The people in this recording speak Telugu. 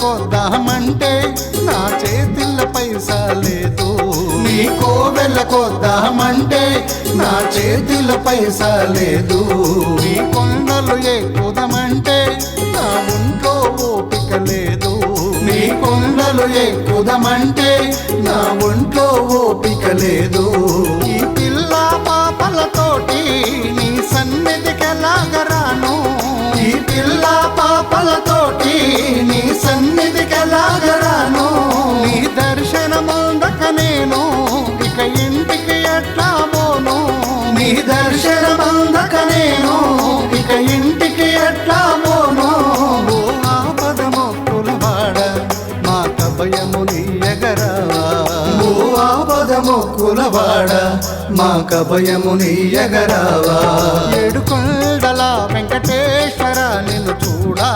కోవెలకొద్దామంటే నా చేతిల్ల పైసా లేదు. నీ కోవెల కోవెలకొద్దామంటే నా చేతిల్ల పైసా లేదు. నీ కొండలు ఎక్కుదామంటే నా ఒంట్లో ఓపిక లేదు. నీ కొండలు ఎక్కుదామంటే నా ఎట్లా పోను? నీ బంధక నేను. ఇక ఇంటికి ఎట్లా పోను? ఓ ఆపదమొక్కులవాడ మా కభయము నీయగరావా ఓ ఆపదమొక్కులవాడ మా కభయము నీయగరావా ఏడు కొండల వెంకటేశ్వర నిన్ను చూడాలి